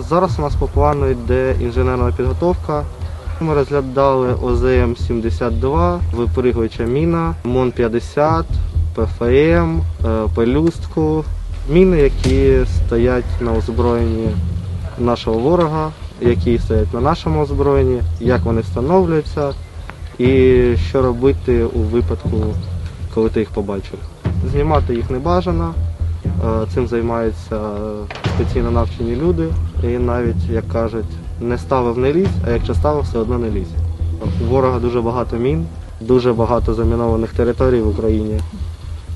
Зараз у нас по плану йде інженерна підготовка. Ми розглядали ОЗМ-72, випригуюча міна, МОН-50, ПФМ, е, пелюстку. Міни, які стоять на озброєнні нашого ворога, які стоять на нашому озброєнні, як вони встановлюються і що робити у випадку, коли ти їх побачив. Знімати їх не бажано. Е, Цим займаються спеціально навчені люди. І навіть, як кажуть, не ставив не лізь, а якщо ставив, все одно не лізь. У ворога дуже багато мін, дуже багато замінованих територій в Україні.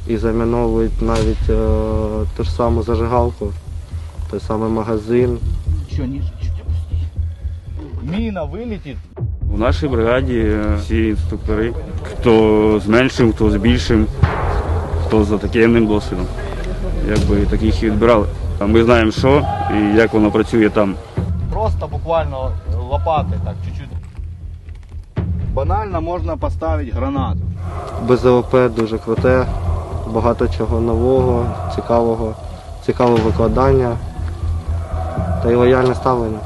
І заміновують навіть е, ту ж саму зажигалку, той самий магазин. Ниже, чуть опусти. Мина. У нашій бригаді е, всі інструктори, хто з меншим, хто з більшим, хто за таємним досвідом. Якби таких і відбирали. А Ми знаємо, що і як воно працює там. Просто буквально лопати так чуть-чуть. Банально можна поставити гранату. БЗОП дуже круте, багато чого нового, цікавого, цікаве викладання та й лояльне ставлення.